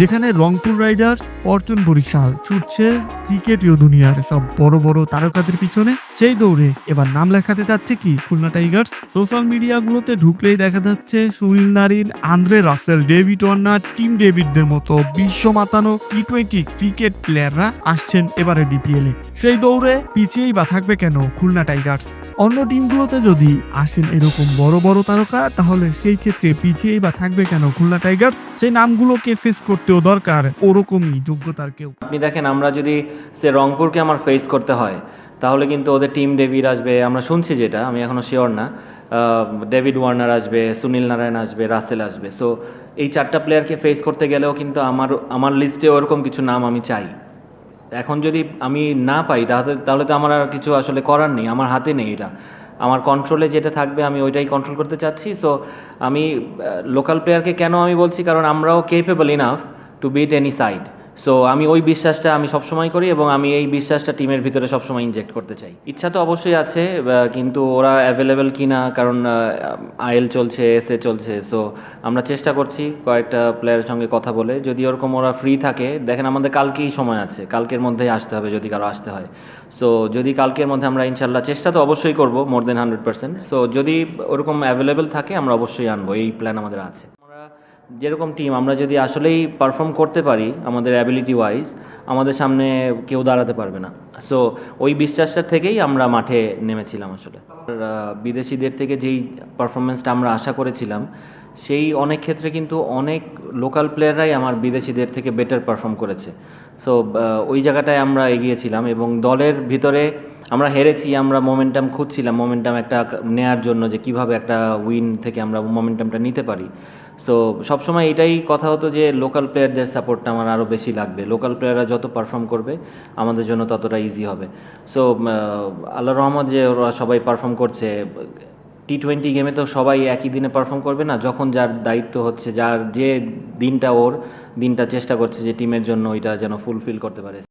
যেখানে রংপুর রাইডার্স অর্জুন বরিশাল ছুটছে ক্রিকেটীয় দুনিয়ার সব বড় বড় তারকাদের পিছনে সেই দৌড়ে এবার নাম লেখাতে যাচ্ছে কি? খুলনা টাইগার্স। সোশ্যাল মিডিয়াগুলোতে ঢুকলেই দেখা যাচ্ছে Sunil Narine, Andre Russell, David Warner, Tim ডেভিডদের মতো বিশ্ব মাতানো টি টোয়েন্টি ক্রিকেট প্লেয়াররা আসছেন এবারে ডিপিএল সেই দৌড়ে পিছিয়েই বা থাকবে কেন খুলনা টাইগার্স? অন্য টিমগুলোতে যদি আসেন এরকম বড় বড় তারকা, তাহলে সেই ক্ষেত্রে পিছিয়েই বা থাকবে কেন খুলনা টাইগার্স? সেই নামগুলোকে ফেস করতেও দরকার ওরকমই যোগ্যতার কেউ। আপনি দেখেন, আমরা যদি সে রংপুরকে আমার ফেস করতে হয়। তাহলে কিন্তু ওদের টিম ডেভিড আসবে, আমরা শুনছি যেটা, আমি এখনও শিওর না। ডেভিড ওয়ার্নার আসবে সুনীল নারায়ণ আসবে রাসেল আসবে। সো এই চারটা প্লেয়ারকে ফেস করতে গেলেও কিন্তু আমার আমার লিস্টে ওরকম কিছু নাম আমি চাই। এখন যদি আমি না পাই, তাহলে তাহলে তো আমার আর কিছু আসলে করার নেই, আমার হাতে নেই এটা। আমার কন্ট্রোলে যেটা থাকবে, আমি ওইটাই কন্ট্রোল করতে চাচ্ছি। সো আমি লোকাল প্লেয়ারকে কেন আমি বলছি? কারণ আমরাও capable enough to beat any side so আমি ওই বিশ্বাসটা আমি সবসময় করি এবং আমি এই বিশ্বাসটা টিমের ভিতরে সবসময় ইনজেক্ট করতে চাই। ইচ্ছা তো অবশ্যই আছে কিন্তু ওরা অ্যাভেলেবেল কিনা, কারণ আইএল চলছে, এসএ চলছে সো আমরা চেষ্টা করছি কয়েকটা প্লেয়ারের সঙ্গে কথা বলে। যদি ওরকম ওরা ফ্রি থাকে, দেখেন আমাদের কালকেই সময় আছে, কালকের মধ্যেই আসতে হবে যদি কারও আসতে হয়। সো যদি কালকের মধ্যে আমরা ইনশাল্লাহ চেষ্টা তো অবশ্যই করব more than hundred percent so যদি ওরকম অ্যাভেলেবেল থাকে, আমরা অবশ্যই আনব, এই প্ল্যান আমাদের আছে। যেরকম টিম আমরা যদি আসলেই পারফর্ম করতে পারি আমাদের অ্যাবিলিটি ওয়াইজ আমাদের সামনে কেউ দাঁড়াতে পারবে না। সো ওই বিশ্বাসটা থেকেই আমরা মাঠে নেমেছিলাম আসলে। বিদেশিদের থেকে যেই পারফরমেন্সটা আমরা আশা করেছিলাম সেই অনেক ক্ষেত্রে কিন্তু অনেক লোকাল প্লেয়াররাই আমার বিদেশিদের থেকে বেটার পারফর্ম করেছে। সো ওই জায়গাটায় আমরা এগিয়েছিলাম এবং দলের ভিতরে আমরা হেরেছি, আমরা মোমেন্টাম খুঁজছিলাম মোমেন্টাম একটা নেয়ার জন্য যে কীভাবে একটা উইন থেকে আমরা মোমেন্টামটা নিতে পারি। সো সবসময় এটাই কথা হতো যে লোকাল প্লেয়ারদের সাপোর্টটা আমার আরও বেশি লাগবে। লোকাল প্লেয়াররা যত পারফর্ম করবে, আমাদের জন্য ততটা ইজি হবে। সো আল্লাহ রহমত যে ওরা সবাই পারফর্ম করছে টি টোয়েন্টি গেমে তো সবাই একই দিনে পারফর্ম করবে না। যখন যার দায়িত্ব হচ্ছে, যার যে দিনটা ওর, দিনটা চেষ্টা করছে যে টিমের জন্য ওইটা যেন ফুলফিল করতে পারে।